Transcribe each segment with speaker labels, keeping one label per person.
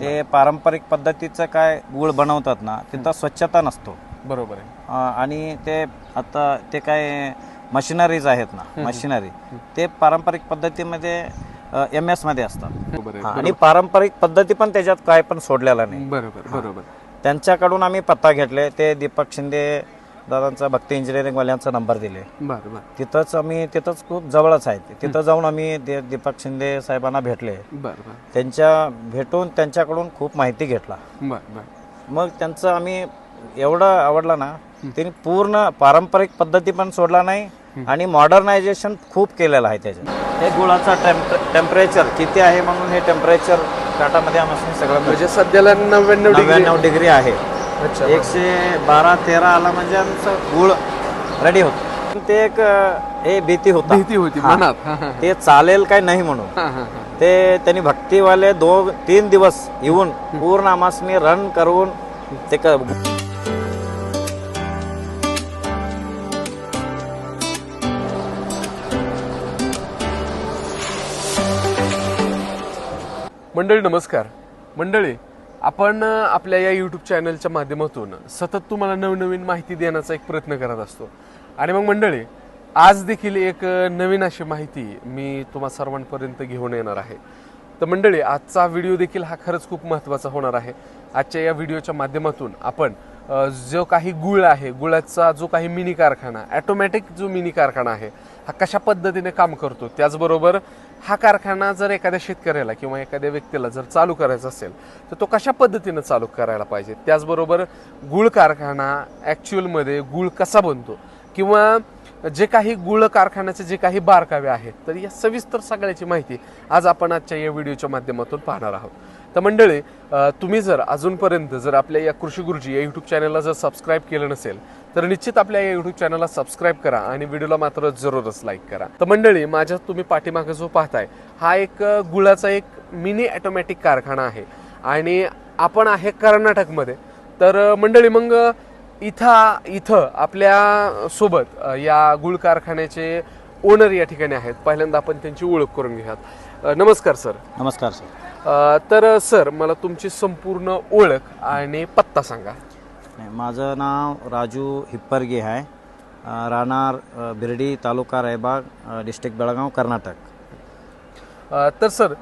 Speaker 1: ते पारंपरिक पद्धतीचं काय गुळ बनवतात ना तिथं स्वच्छता नसतो.
Speaker 2: बरोबर आहे.
Speaker 1: आणि ते आता ते काय मशिनरीज आहेत ना मशिनरी ते पारंपरिक पद्धतीमध्ये एम एसमध्ये असतात. आणि पारंपरिक पद्धती पण त्याच्यात काय पण सोडलेला नाही.
Speaker 2: बरोबर बरोबर.
Speaker 1: त्यांच्याकडून आम्ही पत्ता घेतले ते दीपक शिंदे दादांचा भक्ती इंजिनिअरिंग वाल्यांचा नंबर दिले.
Speaker 2: बरं बरं.
Speaker 1: तिथंच आम्ही तिथंच खूप जवळच आहे. ते. तिथं जाऊन आम्ही दे- दीपक शिंदे साहेबांना भेटले.
Speaker 2: बरं बरं.
Speaker 1: त्यांच्या भेटून त्यांच्याकडून खूप माहिती घेतला.
Speaker 2: बरं बरं.
Speaker 1: मग त्यांचं आम्ही एवढं आवडलं ना त्यांनी पूर्ण पारंपरिक पद्धती पण सोडला नाही आणि मॉडर्नायझेशन खूप केलेलं आहे त्याच्यात. हे गुळाचा टेम्परेचर किती आहे म्हणून हे टेम्परेचर टाटामध्ये आम्हाला सगळं
Speaker 2: म्हणजे सध्याला नव्याण्णव डिग्री
Speaker 1: नव्याण्णव डिग्री आहे.
Speaker 2: अच्छा.
Speaker 1: एकशे बारा तेरा आला म्हणजे आमचं गुळ रेडी होत. ते एक हे भीती होता.
Speaker 2: भीती होती
Speaker 1: हा.
Speaker 2: मनात. हा, हा,
Speaker 1: ते चालेल काय नाही म्हणून.
Speaker 2: हा, हा, हा.
Speaker 1: ते त्यांनी भक्तीवाले दोन तीन दिवस येऊन पूर्ण आमासनी रन करून ते क-
Speaker 2: मंडळी नमस्कार. मंडळी आपण आपल्या या यूट्यूब चॅनलच्या माध्यमातून सतत तुम्हाला नवनवीन माहिती देण्याचा एक प्रयत्न करत असतो. आणि मग मंडळी आज देखील एक नवीन अशी माहिती मी तुम्हा सर्वांपर्यंत घेऊन येणार आहे. तर मंडळी आजचा व्हिडिओ देखील हा खरंच खूप महत्त्वाचा होणार आहे. आजच्या या व्हिडिओच्या माध्यमातून आपण जो काही गुळ आहे गुळाचा जो काही मिनी कारखाना ॲटोमॅटिक जो मिनी कारखाना आहे हा कशा पद्धतीने काम करतो त्याचबरोबर हा कारखाना जर एखाद्या शेतकऱ्याला किंवा एखाद्या व्यक्तीला जर चालू करायचा असेल तर तो कशा पद्धतीनं चालू करायला पाहिजे? त्याचबरोबर गुळ कारखाना ॲक्च्युअलमध्ये गुळ कसा बनतो? किंवा जे काही गुळ कारखान्याचे जे काही बारकावे आहेत तर या सविस्तर सगळ्याची माहिती आज आपण आजच्या या व्हिडिओच्या माध्यमातून पाहणार आहोत. तर मंडळी तुम्ही जर अजूनपर्यंत जर आपल्या या कृषी गुरुजी या युट्यूब चॅनलला जर सबस्क्राईब केलं नसेल तर निश्चित आपल्या या युट्यूब चॅनलला सबस्क्राईब करा आणि व्हिडिओला मात्र जरूरच लाईक करा. तर मंडळी माझ्या तुम्ही पाठीमागे जो पाहताय हा एक गुळाचा एक मिनी ॲटोमॅटिक कारखाना आहे. आणि आपण आहे कर्नाटकमध्ये. तर मंडळी मग इथं इथं आपल्यासोबत या गुळ कारखान्याचे ओनर या ठिकाणी आहेत. पहिल्यांदा आपण त्यांची ओळख करून घेऊयात. नमस्कार सर.
Speaker 1: नमस्कार सर.
Speaker 2: तर सर मला तुमची संपूर्ण ओळख आणि पत्ता सांगा.
Speaker 1: नाही, माझं नाव राजू हिप्परगे आहे. राहणार बिर्डी तालुका रायबाग डिस्ट्रिक्ट बेळगाव कर्नाटक.
Speaker 2: तर सर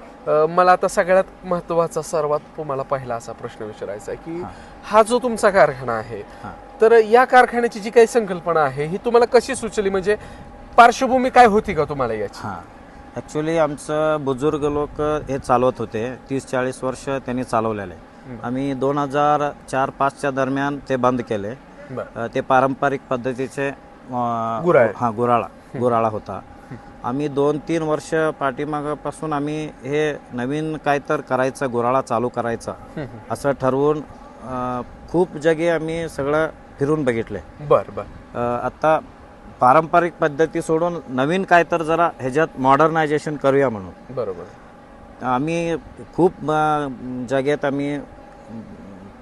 Speaker 2: मला आता सगळ्यात महत्त्वाचा सर्वात तुम्हाला पहिला असा प्रश्न विचारायचा आहे की
Speaker 1: हा.
Speaker 2: जो तुमचा कारखाना आहे. तर या कारखान्याची जी काही संकल्पना आहे ही तुम्हाला कशी सुचली? म्हणजे पार्श्वभूमी काय होती का तुम्हाला याची?
Speaker 1: हां. ॲक्च्युली आमचं बुजुर्ग लोक हे चालवत होते. तीस चाळीस वर्ष त्यांनी चालवलेले. आम्ही दोन हजार चार पाचच्या दरम्यान ते बंद केले. ते पारंपरिक पद्धतीचे. हा गुराळा. गुराळा होता. आम्ही दोन तीन वर्ष पाठीमागापासून आम्ही हे नवीन काय तर करायचं गुराळा चालू करायचा असं ठरवून खूप जागी आम्ही सगळं फिरून बघितले.
Speaker 2: बर बर.
Speaker 1: आता पारंपरिक पद्धती सोडून नवीन काय तर जरा ह्याच्यात मॉडर्नायझेशन करूया म्हणून.
Speaker 2: बरोबर.
Speaker 1: आम्ही खूप जागेत आम्ही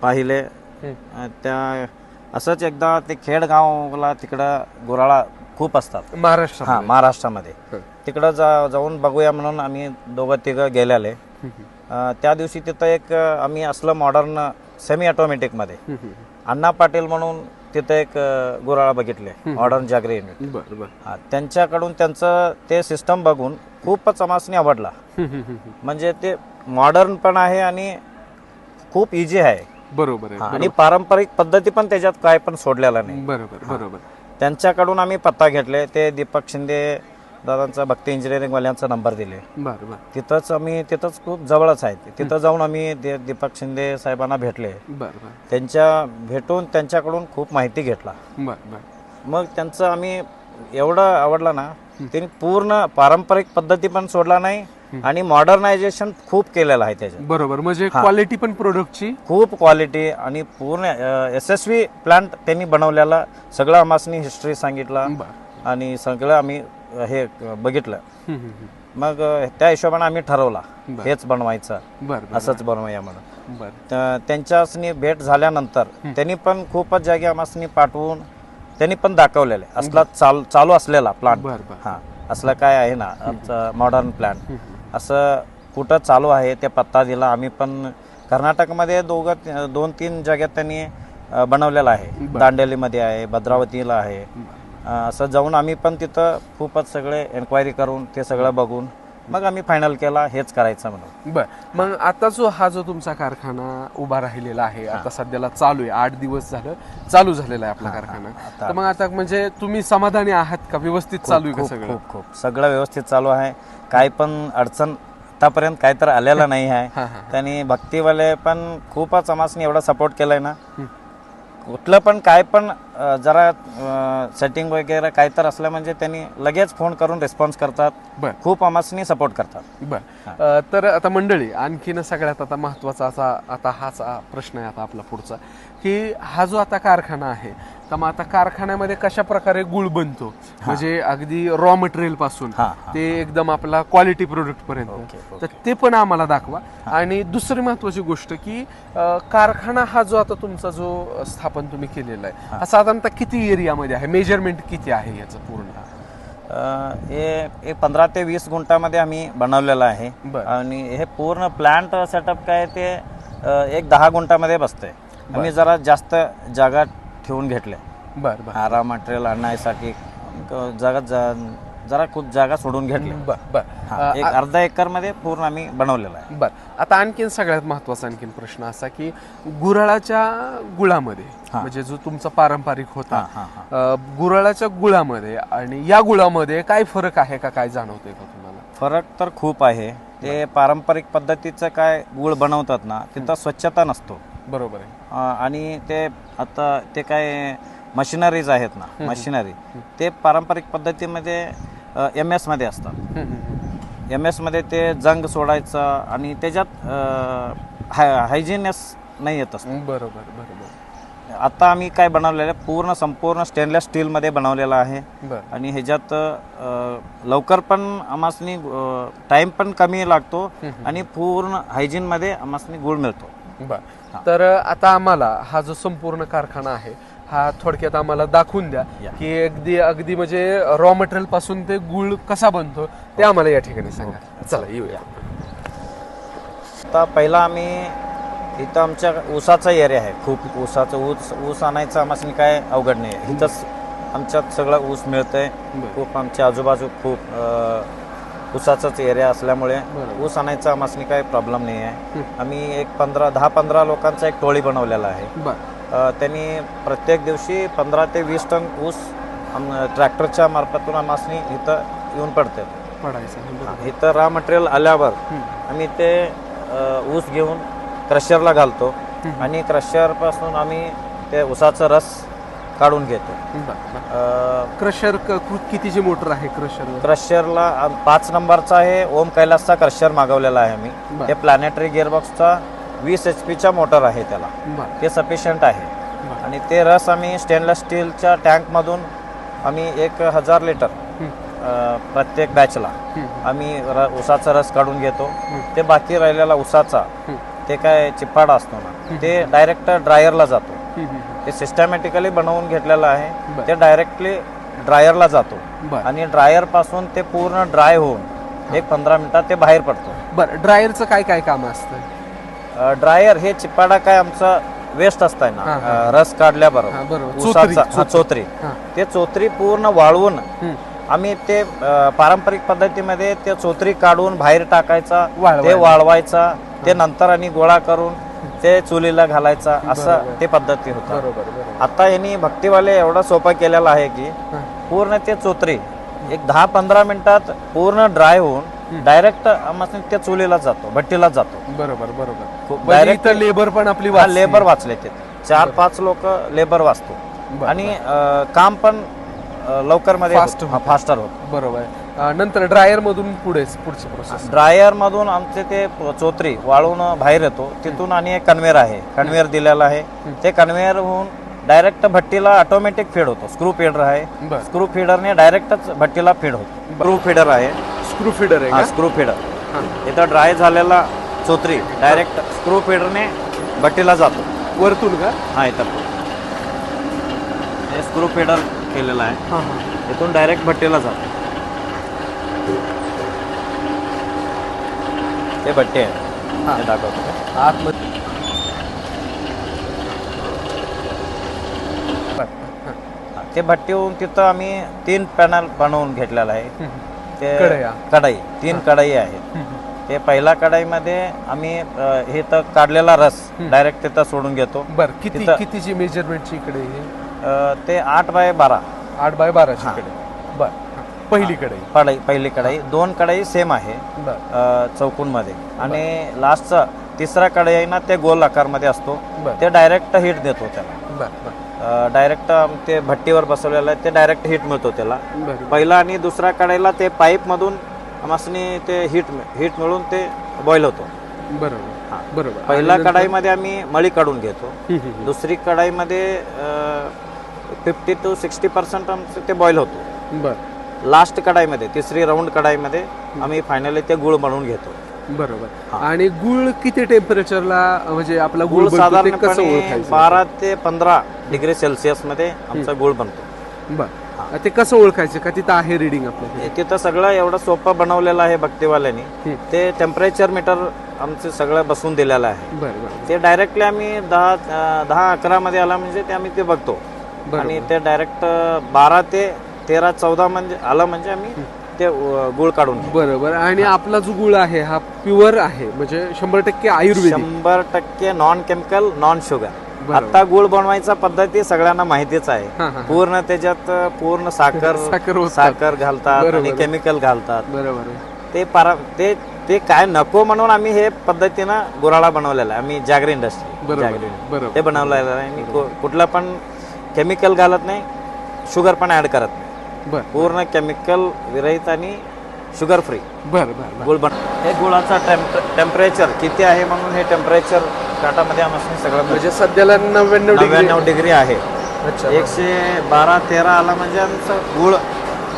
Speaker 1: पाहिले. त्या असंच एकदा ते खेडगावला तिकडं गुराळा खूप असतात.
Speaker 2: महाराष्ट्र
Speaker 1: हां महाराष्ट्रामध्ये. तिकडं जा जाऊन बघूया म्हणून आम्ही दोघं तिघं गेलेले. त्या दिवशी तिथं एक आम्ही असलं मॉडर्न सेमी ऑटोमॅटिकमध्ये अण्णा पाटील म्हणून तिथं एक अं, गुराळा बघितले मॉडर्न जागरी युनिट
Speaker 2: बर बर.
Speaker 1: हा, त्यांच्याकडून त्यांचं ते सिस्टम बघून खूपच आमासनी आवडला. म्हणजे ते मॉडर्न पण आहे आणि खूप इझी आहे.
Speaker 2: बरोबर आहे
Speaker 1: आणि पारंपरिक पद्धती पण त्याच्यात काय पण सोडलेला नाही.
Speaker 2: बरोबर बरोबर.
Speaker 1: त्यांच्याकडून आम्ही पत्ता घेतले ते दीपक शिंदे दादांचा भक्ती इंजिनिअरिंग वाल्यांचा नंबर दिले.
Speaker 2: बर बर.
Speaker 1: तिथंच आम्ही तिथंच खूप जवळच आहे. ते. तिथं जाऊन आम्ही दे- दीपक शिंदे साहेबांना भेटले.
Speaker 2: बर बर.
Speaker 1: त्यांच्या भेटून त्यांच्याकडून खूप माहिती घेतला.
Speaker 2: बर बर.
Speaker 1: मग त्यांचं आम्ही एवढं आवडलं ना त्यांनी पूर्ण पारंपरिक पद्धती पण सोडला नाही आणि मॉडर्नायझेशन खूप केलेलं आहे त्याच्यात.
Speaker 2: बरोबर. म्हणजे क्वालिटी पण प्रोडक्टची
Speaker 1: खूप क्वालिटी आणि पूर्ण यशस्वी प्लांट त्यांनी बनवलेला. सगळं आम्हासनी हिस्ट्री सांगितला.
Speaker 2: बर.
Speaker 1: आणि सगळं आम्ही हे बघितलं. मग त्या हिशोबाने आम्ही ठरवला. हेच बनवायचं. असंच बनवूया म्हणून. त्यांच्यासनी भेट झाल्यानंतर त्यांनी पण खूपच जागी आम्हासनी पाठवून त्यांनी पण दाखवलेले. असला चाल चालू असलेला प्लांट हा. असलं काय आहे ना आमचं मॉडर्न प्लॅन असं कुठं चालू आहे ते पत्ता दिला आम्ही पण कर्नाटकमध्ये दोघं दोन तीन जागेत त्यांनी बनवलेलं आहे. दांडेलीमध्ये आहे भद्रावतीला आहे. असं जाऊन आम्ही पण तिथं खूपच सगळे एन्क्वायरी करून ते सगळं बघून मग आम्ही फायनल केला हेच करायचं म्हणून.
Speaker 2: बर. मग आता जो हा जो तुमचा कारखाना उभा राहिलेला आहे आता सध्याला चालू आहे आठ दिवस झालं चालू झालेला आहे आपला कारखाना. तर मग आता म्हणजे तुम्ही समाधानी आहात का? व्यवस्थित चालू आहे का
Speaker 1: खूप
Speaker 2: सगळं?
Speaker 1: खूप खूप. सगळं व्यवस्थित चालू आहे. काय पण अडचण आतापर्यंत काय तर आलेला नाही आहे. त्यांनी भक्तीवाले पण खूपच आमासनी एवढा सपोर्ट केलाय ना. कुठलं पण काय पण जरा सेटिंग वगैरे काय तर असलं म्हणजे त्यांनी लगेच फोन करून रिस्पॉन्स करतात.
Speaker 2: बर.
Speaker 1: खूप आमासनी सपोर्ट करतात.
Speaker 2: बर. अ, तर आता मंडळी आणखीन सगळ्यात आता महत्त्वाचा असा आता हाच प्रश्न आहे आता आपला पुढचा की हा जो आता कारखाना आहे तर मग आता कारखान्यामध्ये कशा प्रकारे गुळ बनतो? म्हणजे अगदी रॉ मटेरियलपासून
Speaker 1: हा,
Speaker 2: ते एकदम आपला क्वालिटी प्रोडक्ट पर्यंत. तर ते पण आम्हाला दाखवा. आणि दुसरी महत्वाची गोष्ट की अ, कारखाना हा जो आता तुमचा जो स्थापन तुम्ही केलेला आहे हा. साधारणतः किती एरियामध्ये आहे? मेजरमेंट किती आहे याचं पूर्ण?
Speaker 1: हे एक पंधरा ते वीस गुंठामध्ये आम्ही बनवलेलं आहे.
Speaker 2: बर.
Speaker 1: आणि हे पूर्ण प्लांट सेटअप काय ते अ, एक दहा गुंठामध्ये बसतंय. आम्ही जरा जास्त जागा ठेवून घेतल्या.
Speaker 2: बर बर.
Speaker 1: आरा मटेरियल आणण्यासाठी क- जागा जा- जरा खूप जागा सोडून घेतली.
Speaker 2: बर बर.
Speaker 1: एक अर्धा एकरमध्ये पूर्ण आम्ही बनवलेला आहे.
Speaker 2: बर. आता आणखीन सगळ्यात महत्त्वाचा आणखीन प्रश्न असा की गुराळाच्या गुळामध्ये म्हणजे जो तुमचा पारंपरिक होता गुराळाच्या गुळामध्ये आणि या गुळामध्ये काय फरक आहे का? काय जाणवतंय का तुम्हाला?
Speaker 1: फरक तर खूप आहे. ते पारंपरिक पद्धतीचं काय गुळ बनवतात ना तिथं स्वच्छता नसतो.
Speaker 2: बरोबर आहे.
Speaker 1: आणि ते आता ते काय मशिनरीज आहेत ना मशिनरी ते पारंपरिक पद्धतीमध्ये एम एसमध्ये असतात. एम एसमध्ये ते जंग सोडायचं आणि त्याच्यात हायजिनेस नाही येत असतं.
Speaker 2: बरोबर बरोबर.
Speaker 1: आता आम्ही काय बनवलेलं आहे पूर्ण संपूर्ण स्टेनलेस स्टीलमध्ये बनवलेलं आहे. आणि ह्याच्यात लवकर पण आमासनी टाइम पण कमी लागतो आणि पूर्ण हायजीनमध्ये आमासनी गुळ मिळतो.
Speaker 2: तर आता आम्हाला हा जो संपूर्ण कारखाना आहे हा थोडक्यात आम्हाला दाखवून द्या
Speaker 1: या.
Speaker 2: की अगदी अगदी म्हणजे रॉ मटेरियलपासून ते गुळ कसा बनतो ते आम्हाला या ठिकाणी सांगा. चला येऊया.
Speaker 1: आता पहिला आम्ही इथं आमच्या ऊसाचा एरिया आहे. खूप ऊसाचं ऊस ऊस आणायचं आम्हाला काय अवघड नाही आहे. इथंच आमच्यात सगळं ऊस मिळतंय.
Speaker 2: बरं.
Speaker 1: खूप आमच्या आजूबाजू खूप अ, ऊसाचाच एरिया असल्यामुळे
Speaker 2: बरं.
Speaker 1: ऊस आणायचा आम्हाला काही प्रॉब्लेम नाही आहे. आम्ही एक पंधरा दहा पंधरा लोकांचा एक टोळी बनवलेला आहे.
Speaker 2: बर.
Speaker 1: त्यांनी प्रत्येक दिवशी पंधरा ते वीस टन ऊस आम ट्रॅक्टरच्या मार्फतून आम्हाला इथं येऊन पडते.
Speaker 2: पडायचं
Speaker 1: इथं रॉ मटेरियल आल्यावर आम्ही ते ऊस घेऊन क्रशरला घालतो आणि क्रशरपासून आम्ही ते ऊसाचा रस काढून घेतो.
Speaker 2: क्रशर कितीची मोटर आहे क्रशर
Speaker 1: क्रशरला पाच नंबरचा आहे ओम कैलासचा क्रशर मागवलेला आहे मी
Speaker 2: बरं.
Speaker 1: ते प्लॅनेटरी गिअरबॉक्सचा वीस एच पीचा मोटर आहे त्याला.
Speaker 2: बर.
Speaker 1: ते सफिशियंट आहे.
Speaker 2: बरं.
Speaker 1: आणि ते रस आम्ही स्टेनलेस स्टीलच्या टँकमधून आम्ही एक हजार लिटर अ, प्रत्येक बॅचला आम्ही र उसाचा रस काढून घेतो. ते बाकी राहिलेला उसाचा ते काय चिप्पाडा असतो ना ते डायरेक्ट ड्रायरला जातो. ते सिस्टमॅटिकली बनवून घेतलेलं आहे.
Speaker 2: बरं.
Speaker 1: ते डायरेक्टली ड्रायरला जातो.
Speaker 2: बर.
Speaker 1: आणि ड्रायरपासून ते पूर्ण ड्राय होऊन एक पंधरा मिनिटात ते बाहेर पडतो.
Speaker 2: बर. ड्रायरचं काय काय काम असतं?
Speaker 1: ड्रायर हे चिप्पाडा काय आमचं वेस्ट असतंय ना
Speaker 2: हा,
Speaker 1: रस काढल्याबरोबर
Speaker 2: हा, बरोबर.
Speaker 1: उसाचा
Speaker 2: चोथरी,
Speaker 1: हा, चोथरी
Speaker 2: हा.
Speaker 1: ते चोथरी पूर्ण वाळवून
Speaker 2: हम्म.
Speaker 1: आम्ही ते अ, पारंपरिक पद्धतीमध्ये ते चोथरी काढून बाहेर टाकायचा
Speaker 2: वाळवायला.
Speaker 1: ते वाळवायचा ते नंतर आणि गोळा करून ते चुलीला घालायचा असं ते पद्धती होतं
Speaker 2: बरोबर बरोबर
Speaker 1: आता यांनी भक्तीवाले एवढा सोपा केलेला आहे की
Speaker 2: हा.
Speaker 1: पूर्ण ते चोत्री एक दहा पंधरा मिनिटात पूर्ण ड्राय होऊन डायरेक्ट आम्हाला त्या चुलीला जातो भट्टीला जातो.
Speaker 2: बरोबर बरोबर.
Speaker 1: खूप
Speaker 2: म्हणजे
Speaker 1: direct-
Speaker 2: इथं लेबर पण आपली
Speaker 1: हा. लेबर वाचले ते. चार पाच लोक लेबर वाचतो. आणि काम पण लवकरमध्ये. हा, फास्टर होत.
Speaker 2: बरोबर नंतर ड्रायर मधून पुढे पुढची प्रोसेस
Speaker 1: ड्रायर मधून आमचे ते चोत्री वाळून बाहेर येतो. तिथून आणि एक कन्व्हेअर आहे. कन्व्हेअर दिलेला आहे. ते कन्व्हेअर होऊन डायरेक्ट भट्टीला ऑटोमॅटिक फीड होतो. स्क्रू फीडर आहे. स्क्रू फीडरने डायरेक्टच भट्टीला फीड होतो. स्क्रू फीडर आहे.
Speaker 2: स्क्रू फिडर आहे
Speaker 1: हा स्क्रू फिडर. इथं ड्राय झालेला चोत्री डायरेक्ट स्क्रू फिडरने भट्टीला जातो.
Speaker 2: वरतून का?
Speaker 1: हा इथं. हे स्क्रू फिडर केलेला आहे.
Speaker 2: हां हां.
Speaker 1: इथून डायरेक्ट भट्टीला जातो. ते भट्टे आहे.
Speaker 2: हा.
Speaker 1: दाखवतो
Speaker 2: आतमध्ये.
Speaker 1: ते भट्टी होऊन तिथं आम्ही तीन पॅनल बनवून घेतलेला आहे. ते
Speaker 2: कढया.
Speaker 1: कढई तीन कढई आहेत. ते पहिल्या कढईमध्ये आम्ही अ, हे तर काढलेला रस डायरेक्ट तिथं सोडून घेतो.
Speaker 2: बर किती
Speaker 1: तिथं-
Speaker 2: कितीची मेजरमेंटची इकडे हे?
Speaker 1: अ, ते आठ बाय बारा.
Speaker 2: आठ बाय बाराची
Speaker 1: हा.
Speaker 2: कडे बर पहिली कडे
Speaker 1: कढई. पहिली कढई. दोन कढई सेम आहे
Speaker 2: बर.
Speaker 1: अ, चौकोनमध्ये. आणि लास्टचा तिसरा कढई ना ते गोल आकारमध्ये असतो.
Speaker 2: बर.
Speaker 1: ते डायरेक्ट हिट देतो त्याला.
Speaker 2: बर बर.
Speaker 1: डायरेक्ट ते भट्टीवर बसवलेलं आहे. ते डायरेक्ट हिट मिळतो त्याला.
Speaker 2: बर
Speaker 1: पहिला आणि दुसऱ्या कढईला ते पाईपमधून आम्हासनी ते हिट हिट मिळून ते बॉईल होतो.
Speaker 2: बरोबर
Speaker 1: हा.
Speaker 2: बरोबर. आणि नंतर-
Speaker 1: कढाईमध्ये आम्ही मळी काढून घेतो. दुसरी कढाईमध्ये फिफ्टी टू सिक्स्टी पर्सेंट आमचं ते बॉईल होतो.
Speaker 2: बर.
Speaker 1: लास्ट कढाईमध्ये तिसरी राऊंड कढाईमध्ये आम्ही फायनली ते गुळ बनवून घेतो.
Speaker 2: बरोबर. आणि गुळ किती टेम्परेचरला म्हणजे आपला गुळ ते कसं ओळखायचं?
Speaker 1: बारा ते पंधरा डिग्री सेल्सिअसमध्ये आमचा गुळ बनतो.
Speaker 2: बर. ते कसं ओळखायचं? का तिथं आहे रिडिंग
Speaker 1: हे तिथं सगळं एवढं सोपं बनवलेलं आहे भक्तीवाल्यांनी. ते टेम्परेचर मीटर आमचं सगळं बसवून दिलेलं आहे. ते डायरेक्टली आम्ही दहा दहा अकरा मध्ये आला म्हणजे ते आम्ही ते बघतो. आणि ते डायरेक्ट बारा ते तेरा चौदा म्हणजे आलं म्हणजे आम्ही ते गुळ काढून.
Speaker 2: बरोबर आणि आपला जो गुळ आहे हा प्युअर आहे म्हणजे शंभर टक्के आयुर्वेदिक?
Speaker 1: शंभर टक्के नॉन केमिकल नॉन शुगर
Speaker 2: बरोबर.
Speaker 1: आता गुळ बनवायचा पद्धती सगळ्यांना माहितीच आहे.
Speaker 2: हा.
Speaker 1: पूर्ण त्याच्यात पूर्ण साखर
Speaker 2: साखर ओततात.
Speaker 1: साखर घालतात
Speaker 2: बरोबर.
Speaker 1: आणि केमिकल घालतात.
Speaker 2: बरोबर. आहे
Speaker 1: ते पारा ते ते काय नको म्हणून आम्ही हे पद्धतीनं गुराळा बनवलेला आहे. आम्ही जागरी इंडस्ट्री
Speaker 2: बरोबर
Speaker 1: जागरी
Speaker 2: बरोबर.
Speaker 1: ते बनवलेलं आहे. आणि कु- कुठलं पण केमिकल घालत नाही शुगर पण ऍड करत नाही.
Speaker 2: बर.
Speaker 1: पूर्ण केमिकल विरहित आणि शुगर फ्री
Speaker 2: बर बर बर.
Speaker 1: गुळ बन हे गुळाचा टेम्परेचर किती आहे म्हणून हे टेम्परेचर काटामध्ये आम्हाला सगळं.
Speaker 2: म्हणजे सध्याला नव्याण्णव डिग्री.
Speaker 1: नव्याण्णव डिग्री आहे.
Speaker 2: अच्छा.
Speaker 1: एकशे बारा तेरा आला म्हणजे आमचं गुळ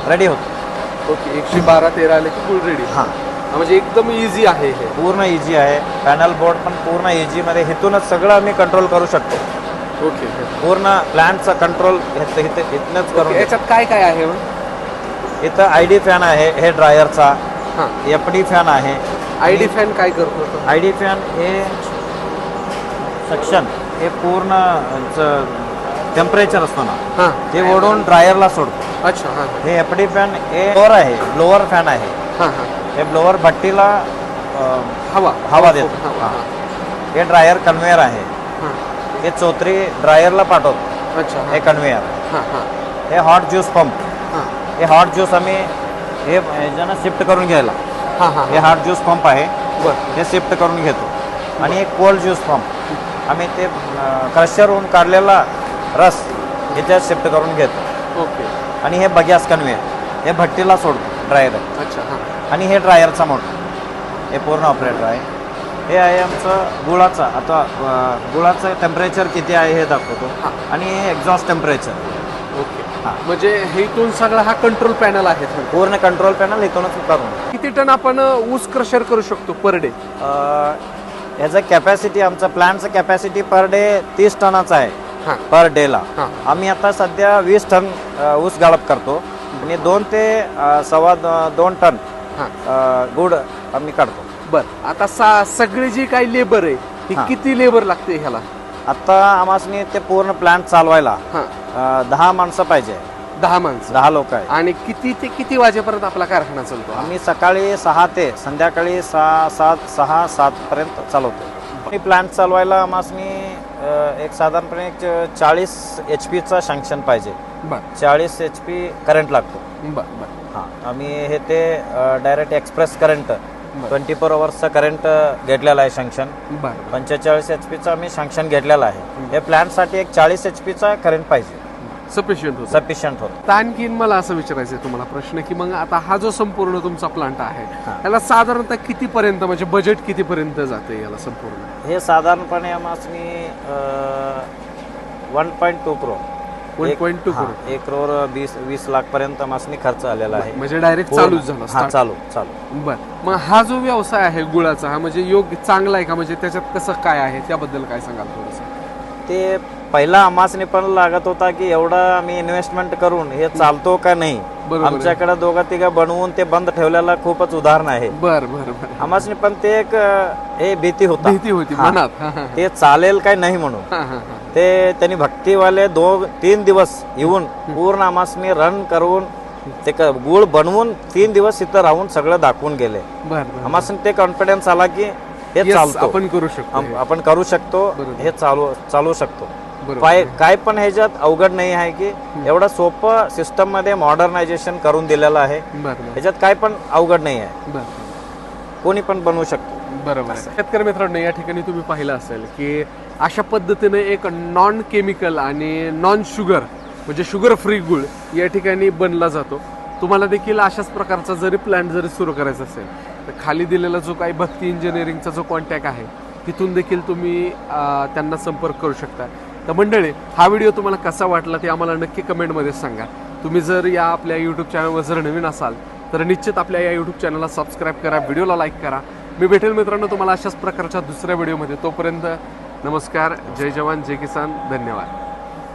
Speaker 1: रेडी होतो.
Speaker 2: ओके एकशे बारा तेरा आले की गुळ रेडी
Speaker 1: हां.
Speaker 2: म्हणजे एकदम इझी आहे हे.
Speaker 1: पूर्ण इझी आहे. पॅनल बोर्ड पण पूर्ण इझी मध्ये इथूनच सगळं आम्ही कंट्रोल करू शकतो.
Speaker 2: ओके.
Speaker 1: पूर्ण प्लॅनचा कंट्रोल इथनच करून
Speaker 2: याच्यात काय काय आहे
Speaker 1: इथं आय डी फॅन आहे हे ड्रायरचा.
Speaker 2: हां.
Speaker 1: एफ डी फॅन आहे.
Speaker 2: आय डी फॅन काय करतो तो?
Speaker 1: आय डी फॅन हे सक्शन हे पूर्ण टेम्परेचर असतो ना.
Speaker 2: हां.
Speaker 1: ते ओढून ड्रायरला सोडतो.
Speaker 2: अच्छा हां
Speaker 1: हे. एफ डी फॅन हे ब्लोअर आहे. ब्लोअर फॅन आहे.
Speaker 2: हां हां.
Speaker 1: हे ब्लोअर भट्टीला अं,
Speaker 2: हवा.
Speaker 1: हवा देतो.
Speaker 2: हवा
Speaker 1: हां. हे. ड्रायर कन्वेअर आहे.
Speaker 2: हां.
Speaker 1: हे चौथरी ड्रायरला पाठवतो.
Speaker 2: अच्छा.
Speaker 1: हे कन्वेअर
Speaker 2: हां हां.
Speaker 1: हे हॉट ज्यूस पंप.
Speaker 2: हां.
Speaker 1: हे हॉट ज्यूस आम्ही हे ह्याच्यानं शिफ्ट करून घ्यायला.
Speaker 2: हां हां
Speaker 1: हे हॉट ज्यूस पंप आहे.
Speaker 2: बरं.
Speaker 1: हे शिफ्ट करून घेतो. आणि एक कोल्ड ज्यूस पंप. आम्ही ते क्रशरहून काढलेला रस ह्याच्यात शिफ्ट करून घेतो.
Speaker 2: ओके.
Speaker 1: आणि हे बग्यास कन्वेअर हे भट्टीला सोडतो ड्रायर
Speaker 2: अच्छा हां.
Speaker 1: आणि हे ड्रायरचा मोटर हे पूर्ण ऑपरेटर आहे. हे आहे आमचं गुळाचा. आता गुळाचं टेम्परेचर किती आहे हे दाखवतो.
Speaker 2: हां.
Speaker 1: आणि हे एक्झॉस्ट टेम्परेचर
Speaker 2: ओके.
Speaker 1: हां.
Speaker 2: म्हणजे हे इथून सगळा हा कंट्रोल पॅनल आहे थोडक्यात.
Speaker 1: पूर्ण कंट्रोल पॅनल इथूनच करून
Speaker 2: किती टन आपण अ, ऊस क्रशर करू शकतो पर डे
Speaker 1: अं, ह्याचं कॅपॅसिटी आमचं प्लॅनचं कॅपॅसिटी पर डे तीस टनाचं आहे.
Speaker 2: हां.
Speaker 1: पर डेला
Speaker 2: हां.
Speaker 1: आम्ही आता सध्या वीस टन अं, ऊस गाळप करतो. आणि दोन ते अं, सव्वा दो- दोन टन
Speaker 2: हां.
Speaker 1: अं, गुड आम्ही काढतो.
Speaker 2: बर आता सा सगळी जी काही लेबर आहे ही
Speaker 1: हां.
Speaker 2: किती लेबर लागते ह्याला?
Speaker 1: आता आम्हाला ते पूर्ण प्लॅन चालवायला
Speaker 2: हां.
Speaker 1: अं, दहा माणसं पाहिजे.
Speaker 2: दहा माणसं.
Speaker 1: दहा लोक आहे
Speaker 2: आणि किती ते किती वाजेपर्यंत आपला कारखाना चालतो?
Speaker 1: आम्ही सकाळी सहा ते संध्याकाळी सहा सात सहा सात पर्यंत चालवतो. आणि प्लॅन चालवायला आम्हाला एक साधारणपणे एक चाळीस एच पीचा सँक्शन पाहिजे.
Speaker 2: बर.
Speaker 1: चाळीस एच पी करंट लागतो.
Speaker 2: बर बर.
Speaker 1: हां आम्ही हे ते direct express current twenty four अवर्सचा current घेतलेला आहे सँक्शन
Speaker 2: बर.
Speaker 1: पंचेचाळीस एच पीचा आम्ही सँक्शन घेतलेला आहे. हे प्लॅनसाठी एक चाळीस एच पीचा करंट पाहिजे.
Speaker 2: सफिशियंट होतं.
Speaker 1: सफिशियंट होतं.
Speaker 2: आता आणखीन मला असं विचारायचं आहे तुम्हाला प्रश्न की मग आता हा जो संपूर्ण तुमचा प्लांट आहे
Speaker 1: हां.
Speaker 2: याला साधारणतः कितीपर्यंत म्हणजे बजेट कितीपर्यंत जाते याला संपूर्ण?
Speaker 1: हे साधारणपणे आम्हाला one point two crore
Speaker 2: 1.2 crore.
Speaker 1: एक करोड वीस वीस लाख पर्यंत आम्हाला खर्च आलेला आहे
Speaker 2: म्हणजे डायरेक्ट
Speaker 1: पूर्ण.
Speaker 2: चालूच झाला
Speaker 1: हा
Speaker 2: start.
Speaker 1: चालू चालू
Speaker 2: बर मग हा जो व्यवसाय आहे गुळाचा हा म्हणजे योग्य चांगला आहे का म्हणजे त्याच्यात कसं काय आहे त्याबद्दल काय सांगाल थोडंसं
Speaker 1: ते पहिला आमासने पण लागत होता की एवढा आम्ही इन्व्हेस्टमेंट करून हे चालतो का नाही?
Speaker 2: बरोबर आहे.
Speaker 1: आमच्याकडे दोघा तिघा बनवून ते बंद ठेवलेला खूपच उदाहरण आहे.
Speaker 2: बर बर
Speaker 1: पण ते एक अं, हे भीती होता.
Speaker 2: भीती होती
Speaker 1: हा.
Speaker 2: मनात. हा, हा,
Speaker 1: ते चालेल काय नाही म्हणून.
Speaker 2: हा, हा, हा.
Speaker 1: ते त्यांनी भक्तीवाले दो तीन दिवस येऊन पूर्ण आमासनी रन करून ते क- गुळ बनवून तीन दिवस इथं राहून सगळं दाखवून गेले.
Speaker 2: बर
Speaker 1: ते कॉन्फिडन्स आला की हे
Speaker 2: Yes,
Speaker 1: चालतो.
Speaker 2: आपण करू शकतो.
Speaker 1: आम- आपण करू शकतो.
Speaker 2: बरोबर.
Speaker 1: हे चालू चालू शकतो. काय काय पण ह्याच्यात अवघड नाही आहे की एवढं सोपं सिस्टममध्ये मॉडर्नायझेशन करून दिलेलं आहे. ह्याच्यात काय पण अवघड नाही आहे. कोणी पण बनवू शकतो.
Speaker 2: बरोबर. शेतकरी मित्रांनो या ठिकाणी तुम्ही पाहिलं असेल की अशा पद्धतीने एक नॉन केमिकल आणि नॉन शुगर म्हणजे शुगर फ्री गुळ या ठिकाणी बनला जातो. तुम्हाला देखील अशाच प्रकारचा जरी प्लॅन जरी सुरू करायचा असेल तर खाली दिलेला जो काही भक्ती इंजिनिअरिंगचा जो कॉन्टॅक्ट आहे तिथून देखील तुम्ही त्यांना संपर्क करू शकता. तर मंडळी हा व्हिडिओ तुम्हाला कसा वाटला ते आम्हाला नक्की कमेंटमध्ये सांगा. तुम्ही जर या आपल्या यूट्यूब चॅनलवर जर नवीन असाल तर निश्चित आपल्या या यूट्यूब चॅनलला सबस्क्राईब करा व्हिडिओला लाईक करा. मी भेटेल मित्रांनो तुम्हाला अशाच प्रकारच्या दुसऱ्या व्हिडिओमध्ये. तोपर्यंत नमस्कार जय जवान जय किसान धन्यवाद.